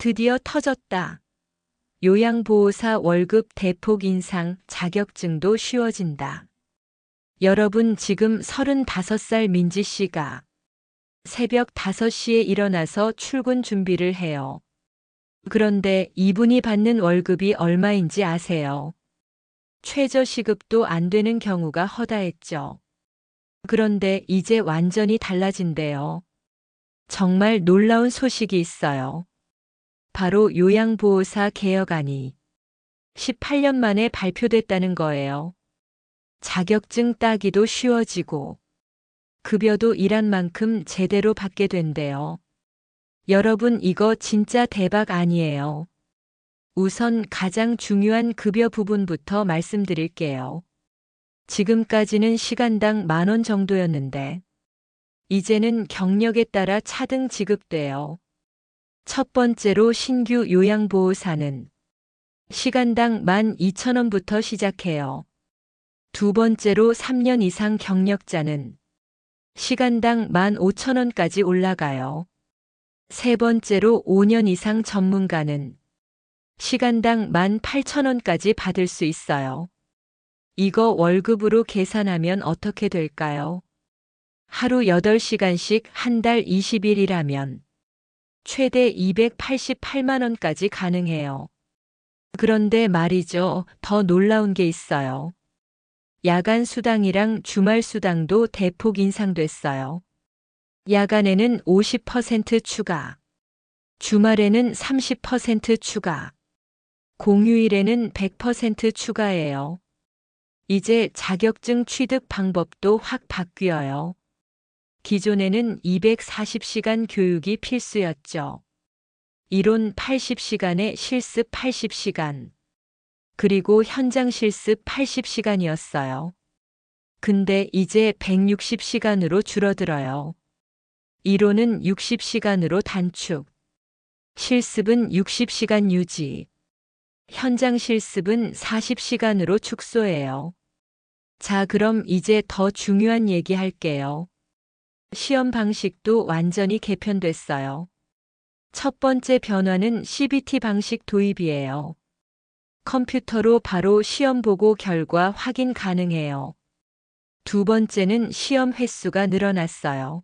드디어 터졌다. 요양보호사 월급 대폭 인상 자격증도 쉬워진다. 여러분 지금 35살 민지 씨가 새벽 5시에 일어나서 출근 준비를 해요. 그런데 이분이 받는 월급이 얼마인지 아세요? 최저시급도 안 되는 경우가 허다했죠. 그런데 이제 완전히 달라진대요. 정말 놀라운 소식이 있어요. 바로 요양보호사 개혁안이 18년 만에 발표됐다는 거예요. 자격증 따기도 쉬워지고 급여도 일한 만큼 제대로 받게 된대요. 여러분 이거 진짜 대박 아니에요. 우선 가장 중요한 급여 부분부터 말씀드릴게요. 지금까지는 시간당 만 원 정도였는데 이제는 경력에 따라 차등 지급돼요. 첫 번째로 신규 요양보호사는 시간당 12,000원부터 시작해요. 두 번째로 3년 이상 경력자는 시간당 15,000원까지 올라가요. 세 번째로 5년 이상 전문가는 시간당 18,000원까지 받을 수 있어요. 이거 월급으로 계산하면 어떻게 될까요? 하루 8시간씩 한 달 20일이라면 최대 288만원까지 가능해요. 그런데 말이죠. 더 놀라운 게 있어요. 야간 수당이랑 주말 수당도 대폭 인상됐어요. 야간에는 50% 추가, 주말에는 30% 추가, 공휴일에는 100% 추가예요. 이제 자격증 취득 방법도 확 바뀌어요. 기존에는 240시간 교육이 필수였죠. 이론 80시간에 실습 80시간. 그리고 현장 실습 80시간이었어요. 근데 이제 160시간으로 줄어들어요. 이론은 60시간으로 단축. 실습은 60시간 유지. 현장 실습은 40시간으로 축소해요. 자, 그럼 이제 더 중요한 얘기 할게요. 시험 방식도 완전히 개편됐어요. 첫 번째 변화는 CBT 방식 도입이에요. 컴퓨터로 바로 시험 보고 결과 확인 가능해요. 두 번째는 시험 횟수가 늘어났어요.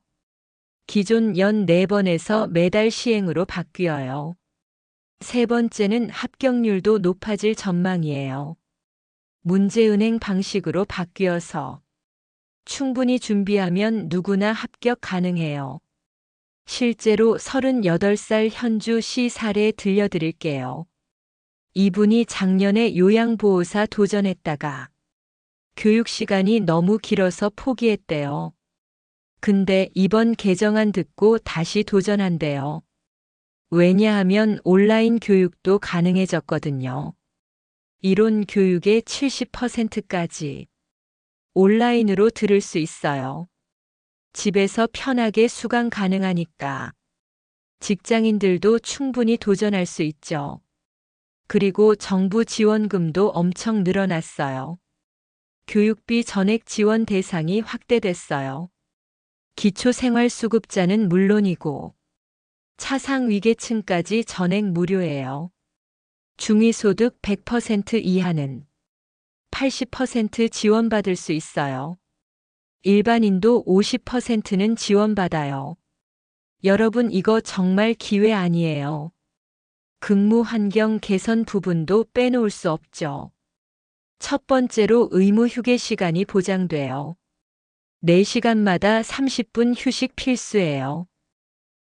기존 연 4번에서 매달 시행으로 바뀌어요. 세 번째는 합격률도 높아질 전망이에요. 문제은행 방식으로 바뀌어서 충분히 준비하면 누구나 합격 가능해요. 실제로 38살 현주 씨 사례 들려드릴게요. 이분이 작년에 요양보호사 도전했다가 교육 시간이 너무 길어서 포기했대요. 근데 이번 개정안 듣고 다시 도전한대요. 왜냐하면 온라인 교육도 가능해졌거든요. 이론 교육의 70%까지 온라인으로 들을 수 있어요. 집에서 편하게 수강 가능하니까 직장인들도 충분히 도전할 수 있죠. 그리고 정부 지원금도 엄청 늘어났어요. 교육비 전액 지원 대상이 확대됐어요. 기초생활수급자는 물론이고 차상 위계층까지 전액 무료예요. 중위소득 100% 이하는 80% 지원받을 수 있어요. 일반인도 50%는 지원받아요. 여러분 이거 정말 기회 아니에요. 근무 환경 개선 부분도 빼놓을 수 없죠. 첫 번째로 의무 휴게 시간이 보장돼요. 4시간마다 30분 휴식 필수예요.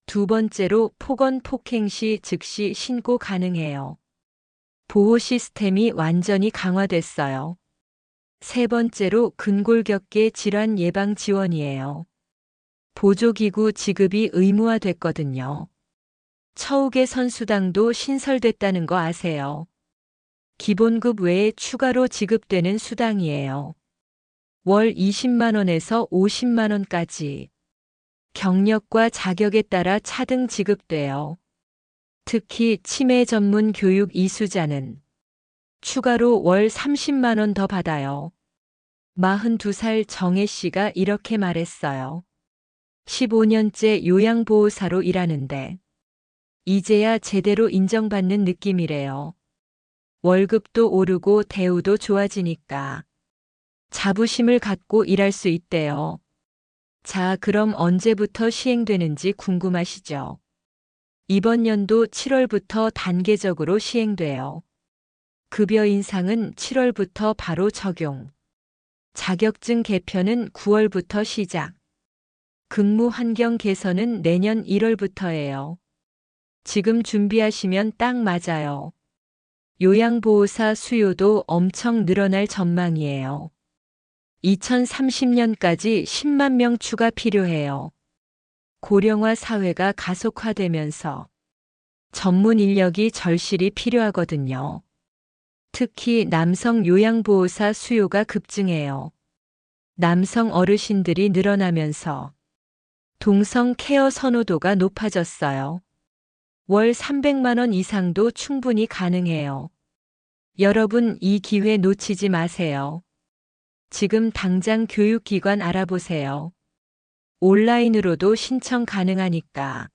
두 번째로 폭언 폭행 시 즉시 신고 가능해요. 보호 시스템이 완전히 강화됐어요. 세 번째로 근골격계 질환 예방 지원이에요. 보조기구 지급이 의무화됐거든요. 처우계 선수당도 신설됐다는 거 아세요? 기본급 외에 추가로 지급되는 수당이에요. 월 20만원에서 50만원까지. 경력과 자격에 따라 차등 지급돼요. 특히 치매 전문 교육 이수자는 추가로 월 30만 원 더 받아요. 42살 정혜 씨가 이렇게 말했어요. 15년째 요양보호사로 일하는데 이제야 제대로 인정받는 느낌이래요. 월급도 오르고 대우도 좋아지니까 자부심을 갖고 일할 수 있대요. 자, 그럼 언제부터 시행되는지 궁금하시죠? 이번 연도 7월부터 단계적으로 시행돼요. 급여 인상은 7월부터 바로 적용. 자격증 개편은 9월부터 시작. 근무 환경 개선은 내년 1월부터예요. 지금 준비하시면 딱 맞아요. 요양보호사 수요도 엄청 늘어날 전망이에요. 2030년까지 10만 명 추가 필요해요. 고령화 사회가 가속화되면서 전문 인력이 절실히 필요하거든요. 특히 남성 요양보호사 수요가 급증해요. 남성 어르신들이 늘어나면서 동성 케어 선호도가 높아졌어요. 월 300만원 이상도 충분히 가능해요. 여러분 이 기회 놓치지 마세요. 지금 당장 교육기관 알아보세요. 온라인으로도 신청 가능하니까.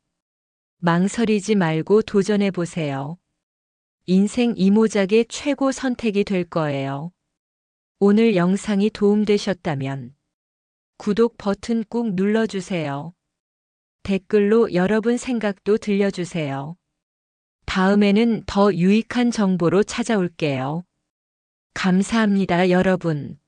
망설이지 말고 도전해 보세요. 인생 이모작의 최고 선택이 될 거예요. 오늘 영상이 도움되셨다면 구독 버튼 꾹 눌러주세요. 댓글로 여러분 생각도 들려주세요. 다음에는 더 유익한 정보로 찾아올게요. 감사합니다, 여러분.